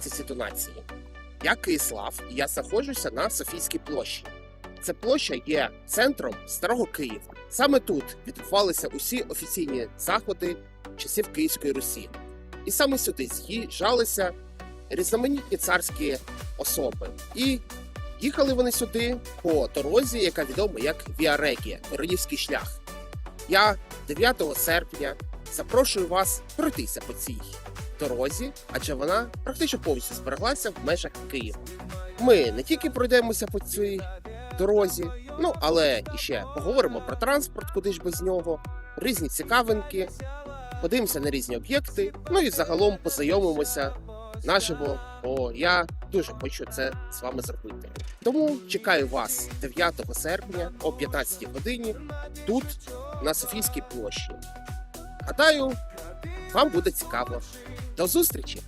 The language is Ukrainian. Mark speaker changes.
Speaker 1: Ці тонації. Я Киїслав, і я знаходжуся на Софійській площі. Ця площа є центром старого Києва. Саме тут відбувалися усі офіційні заходи часів Київської Русі. І саме сюди з'їжджалися різноманітні царські особи. І їхали вони сюди по дорозі, яка відома як Віа Регія, Королівський шлях. Я 9 серпня запрошую вас пройтися по цій дорозі, адже вона практично повністю збереглася в межах Києва. Ми не тільки пройдемося по цій дорозі, ну але і ще поговоримо про транспорт, куди ж без нього, різні цікавинки, подивимося на різні об'єкти, ну і загалом познайомимося наживо, бо я дуже хочу це з вами зробити. Тому чекаю вас 9 серпня о 15 годині тут, на Софійській площі. Гадаю, вам буде цікаво. До зустрічі!